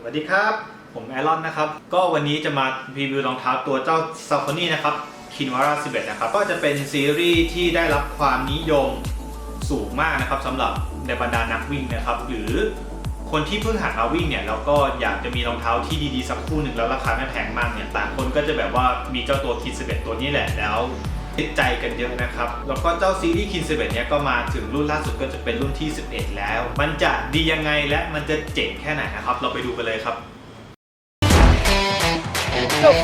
สวัสดีครับ ผมแอรอนนะครับ ก็วันนี้จะมารีวิวรองเท้าตัวเจ้า s a l c o n i นะครับ k i n w a r a 11 นะครับ ก็จะเป็นซีรีส์ที่ได้รับความนิยมสูงมากนะครับสำหรับในบรรดานักวิ่งนะครับ หรือคนที่เพิ่งหัดมาวิ่งเนี่ยแล้วก็อยากจะมีรองเท้าที่ดีๆ สักคู่หนึ่งแล้วราคาไม่แพงมากเนี่ยต่างคนก็จะแบบว่ามีเจ้าตัว Kin 11 ตัวนี้แหละแล้ว ติดใจกันเยอะนะครับ แล้วก็เจ้าซีรีส์คิน11เนี่ยก็มาถึงรุ่นล่าสุดก็จะเป็นรุ่นที่ 11 แล้ว มันจะดียังไงและมันจะเจ๋งแค่ไหนนะครับ เราไปดูกันเลยครับจบ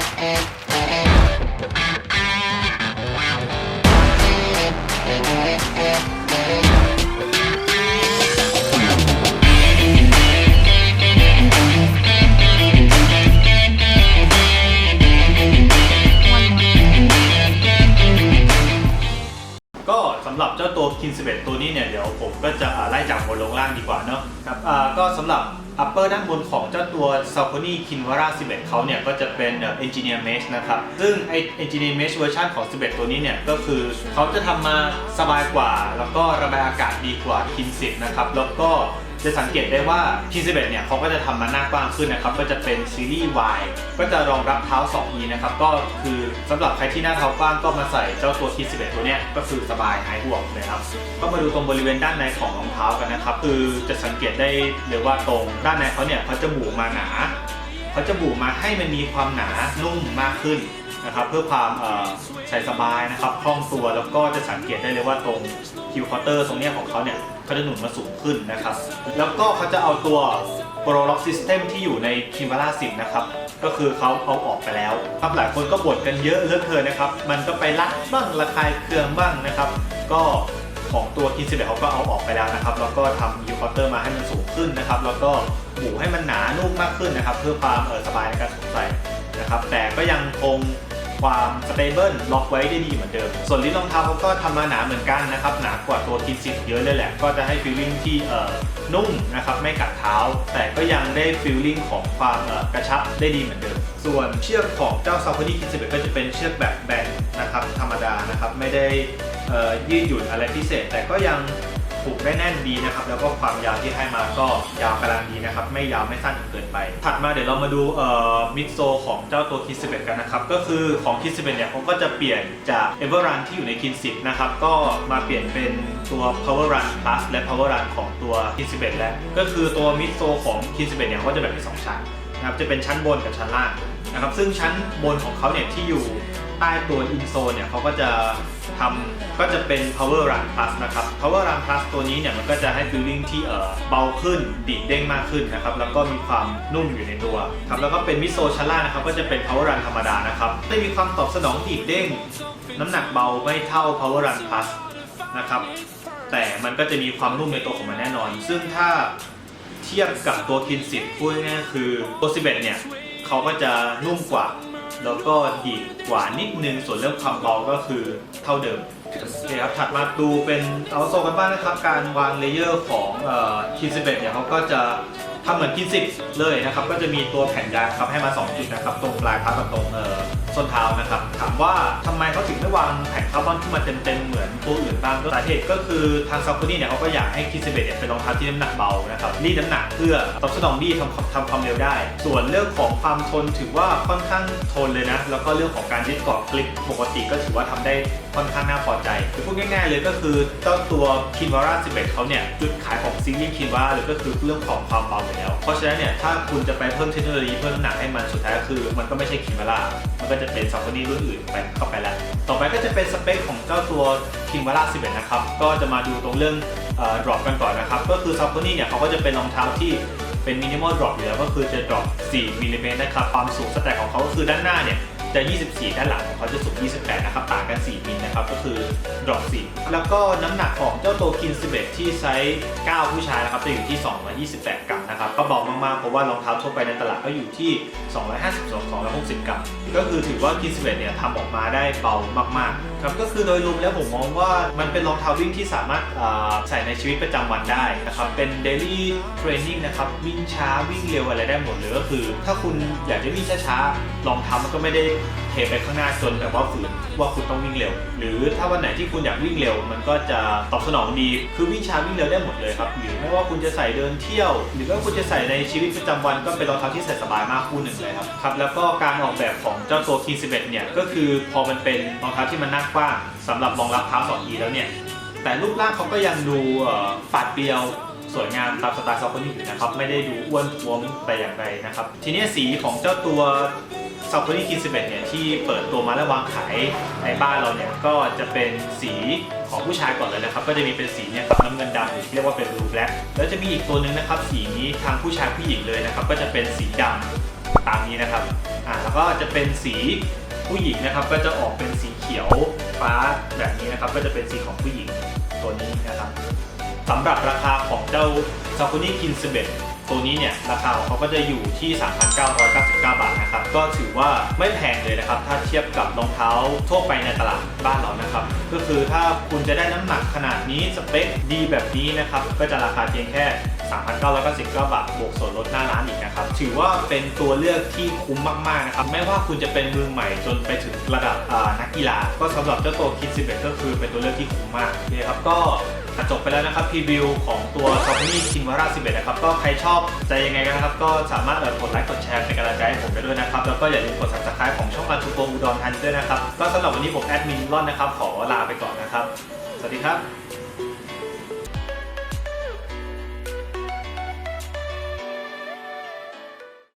ำหรับเจ้าตัว Kin 11 ตัวนี้เนี่ยเดี๋ยวผมก็จะอ่าไล่จากบนลงล่างดีกว่าเนาะครับอ่าก็สำหรับ upper ด้านบนของเจ้าตัว s a l c o n i Kinvara 11 เขาเนี่ยก็จะเป็นเอ่อ Engineer Mesh นะครับ ซึ่งไอ Engineer Mesh เวอร์ชันของ 11 ตัวนี้เนี่ยก็คือเขาจะทำมาสบายกว่า แล้วก็ระบายอากาศดีกว่า Kin 10 นะครับ แล้วก็ จะสังเกตได้ว่า Kin 11 เนี่ยเขาก็จะทำมาหน้ากว้างขึ้นนะครับ ก็จะเป็นซีรีส์ Y ก็จะรองรับเท้า 2E นะครับ ก็คือสำหรับใครที่หน้าเท้ากว้างก็มาใส่เจ้าตัว Kin 11 ตัวเนี้ยก็คือสบายหายห่วงเลยครับ ก็มาดูตรงบริเวณด้านในของรองเท้ากันนะครับ คือจะสังเกตได้เลยว่าตรงด้านในเขาเนี่ยเขาจะบูมาหนาเขาจะบูมาให้มันมีความหนานุ่มมากขึ้น นะครับเพื่อความใส่สบายนะครับคล่องตัวแล้วก็จะสังเกตได้เลยว่าตรงคิวคอเตอร์ตรงเนี้ยของเขาเนี่ยเขาจะหนุนมาสูงขึ้นนะครับ แล้วก็เขาจะเอาตัว Pro Lock System ที่อยู่ใน k i m b a r a 10นะครับก็คือเขาเอาออกไปแล้วครับหลายคนก็บ่นกันเยอะเลือเกินะครับ มันก็ไปรัดบ้างระคายเคืองบ้างนะครับ ก็ของตัว k i n 11เขาก็เอาออกไปแล้วนะครับ แล้วก็ทำยูคอเตอร์มาให้มันสูงขึ้นนะครับ แล้วก็บูให้มันหนานุ่มมากขึ้นนะครับ เพื่อความเออสบายในการสวมใส่นะครับ แต่ก็ยังคง ความสเตเบิลล็อกไว้ได้ดีเหมือนเดิม ส่วนลิ้นรองเท้าเขาก็ทำมาหนาเหมือนกันนะครับ หนากว่าตัวกินสิบเยอะเลยแหละ ก็จะให้ฟีลลิ่งที่เอ่อนุ่มนะครับไม่กัดเท้า แต่ก็ยังได้ฟีลลิ่งของความเอ่อกระชับได้ดีเหมือนเดิม ส่วนเชือกของเจ้าซา f า r ี Kid 11ก็จะเป็นเชือกแบบแบนนะครับธรรมดานะครับไม่ได้เอ่อยืดหยุ่นอะไรพิเศษ แต่ก็ยัง ผูกได้แน่นดีนะครับ แล้วก็ความยาวที่ให้มาก็ยาวกำลังดีนะครับ ไม่ยาวไม่สั้นเกินไป ถัดมาเดี๋ยวเรามาดูเอ่อมิดโซของเจ้าตัว Kid 11กันนะครับ ก็คือของ Kid 11เนี่ยเขาก็จะเปลี่ยนจาก Everrun ที่อยู่ใน Kid 10นะครับ ก็มาเปลี่ยนเป็นตัว Power Run Plus และ Power Run ของตัว Kid 11แล้วก็คือตัวมิดโซของ Kid 11เนี่ยก็จะแบ่งเป็นสองชั้นนะครับจะเป็นชั้นบนกับชั้นล่างนะครับซึ่งชั้นบนของเขาเนี่ยที่อยู่ ใต้ตัวอินโซเนี่ยเขาก็จะทำก็จะเป็น power run plus นะครับ power run plus ตัวนี้เนี่ยมันก็จะให้ feeling ที่เออเบาขึ้นดีดเด้งมากขึ้นนะครับ แล้วก็มีความนุ่มอยู่ในตัวครับแล้วก็เป็นมิโซชาร่านะครับก็จะเป็น power run ธรรมดานะครับไม่มีความตอบสนองดีดเด้ง น้ำหนักเบาไม่เท่า power run plus นะครับแต่มันก็จะมีความนุ่มในตัวของมันแน่นอน ซึ่งถ้าเทียบกับตัวคินสิบพูดง่ายๆคือตัว11เนี่ยเขาก็จะนุ่มกว่า แล้วก็ดีดกว่านิดนึง ส่วนเรื่องความเบาก็คือเท่าเดิมโอเคครับถัดมาดูเป็นเอาโซกันบ้างนะครับ การวางเลเยอร์ของคินสิเบตเนี่ยเขาก็จะ ทำเหมือนคินสิบเลยนะครับ ก็จะมีตัวแผ่นยางครับให้มา 2 จุดนะครับ ตรงปลายเท้ากับตรงเอ่อส้นเท้านะครับ ถามว่าทำไมเขาถึงไม่วางแผ่นคาร์บอนขึ้นมาเต็มๆเหมือนตัวอื่นบ้างก็สาเหตุก็คือทางซาคูนี่เนี่ยเขาก็อยากให้คิสิบเอ็ดเนี่ยเป็นรองเท้าที่น้ำหนักเบานะครับรีดน้ำหนักเพื่อตอบสนองดีทำทำความเร็วได้ ส่วนเรื่องของความทนถือว่าค่อนข้างทนเลยนะ แล้วก็เรื่องของการยึดเกาะคลิปปกติก็ถือว่าทำได้ค่อนข้างน่าพอใจคือพูดง่ายๆเลยก็คือเจ้าตัวคินวาร่า11เขาเนี่ยจุดขายของซีรีส์คินวาร่าเลยก็คือเรื่องของความเบาแล้ว เพราะฉะนั้นเนี่ยถ้าคุณจะไปเพิ่มเทคโนโลยีเพิ่มน้ำหนักให้มันสุดท้ายก็คือ มันก็ไม่ใช่คินวาร่ามันก็จะเป็นซัม p านีรุ่นอื่นไปเข้าไปแล้ว ต่อไปก็จะเป็นสเปคของเจ้าตัวคินวาร่า11 นะครับ ก็จะมาดูตรงเรื่องดรอปกันก่อนนะครับ ก็คือซัม p านีเนี่ยเขาก็จะเป็นรองเท้าที่เป็นมินิมอลดรอปอยู่แล้วก็คือจะดรอป 4มิลลิเมตรนะครับ ความสูงสแต็กของเขาก็คือด้านหน้าเนี่ยจะ 24 ด้านหลังของเขาจะสูง 28 นะครับ ต่างกัน 4 มิลนะครับ ก็คือดรอป4แล้วก็น้ำหนักของเจ้าตัวคิน11 ที่ไซส์ 9 ผู้ชายนะครับ จะอยู่ที่ 228กร นะครับก็เบามากๆเพราะว่ารองเท้าทั่วไปในตลาดก็อยู่ที่ 250 260 กรัมก็คือถือว่าคิน11เนี่ยทำออกมาได้เบามากๆ ครับก็คือโดยรวมแล้วผมมองว่ามันเป็นรองเท้าวิ่งที่สามารถใส่ในชีวิตประจำวันได้นะครับเป็น daily training นะครับวิ่งช้าวิ่งเร็วอะไรได้หมดเลยก็คือ ถ้าคุณอยากจะวิ่งช้าๆรองเท้ามันก็ไม่ได้เทไปข้างหน้าจนแบบว่าฝืนว่าคุณต้องวิ่งเร็ว หรือถ้าวันไหนที่คุณอยากวิ่งเร็ว มันก็จะตอบสนองดีคือวิ่งช้าวิ่งเร็วได้หมดเลยครับหรือไม่ว่าคุณจะใส่เดินเที่ยว หรือว่าคุณจะใส่ในชีวิตประจำวันก็เป็นรองเท้าที่ใส่สบายมากคู่หนึ่งเลยครับครับแล้วก็การออกแบบของเจ้าตัว King 11เนี่ยก็คือพอมันเป็นรองเท้าที่มันน้ากว้างสำหรับรองรับเท้า 2E แล้วเนี่ย แต่รูปร่างเขาก็ยังดูปาดเปรียวสวยงามตามสไตล์ซอฟต์นี่อยู่นะครับ ไม่ได้ดูอ้วนท้วมแต่อย่างใดนะครับ ทีนี้สีของเจ้าตัวซอฟต์นี่คิน11เนี่ยที่เปิดตัวมาและวางขายในบ้านเราเนี่ยก็จะเป็นสีของผู้ชายก่อนเลยนะครับ ก็จะมีเป็นสีเนี่ยครับน้ำเงินดำหรือที่เรียกว่าเป็น blue black แล้วจะมีอีกตัวหนึ่งนะครับ สีนี้ทางผู้ชายผู้หญิงเลยนะครับ ก็จะเป็นสีดำตามนี้นะครับอ่าแล้วก็จะเป็นสี ผู้หญิงนะครับก็จะออกเป็นสีเขียวฟ้าแบบนี้นะครับ ก็จะเป็นสีของผู้หญิงตัวนี้นะครับสำหรับราคาของเจ้า s a k u n i Kin 11ตัวนี้เนี่ยราคาของเขาก็จะอยู่ที่ 3,999 บาทนะครับ ก็ถือว่าไม่แพงเลยนะครับ ถ้าเทียบกับรองเท้าทั่วไปในตลาดบ้านเรานะครับ ก็คือถ้าคุณจะได้น้ำหนักขนาดนี้สเปคดีแบบนี้นะครับ ก็จะราคาเพียงแค่ 3,999 บาท บวกส่วนลดหน้าร้านอีกนะครับ ถือว่าเป็นตัวเลือกที่คุ้มมาก ๆ นะครับ ไม่ว่าคุณจะเป็นมือใหม่จนไปถึงระดับนักกีฬา ก็สำหรับเจ้าตัว Kid 11ก็คือเป็นตัวเลือกที่คุ้มมากโอเคครับ ก็จบไปแล้วนะครับพรีวิวของตัว s o n y k i n v a r a 11นะครับ ก็ใครชอบใจยังไงกันนะครับ ก็สามารถเออกดไลค์กดแชร์เป็นกำลังใจให้ผมไปด้วยนะครับ แล้วก็อย่าลืมกด subscribe ของช่องการทูโกอุดรทันด้วยนะครับ ก็สำหรับวันนี้ผมแอดมินร่อนนะครับ ขอลาไปก่อนนะครับ สวัสดีครับ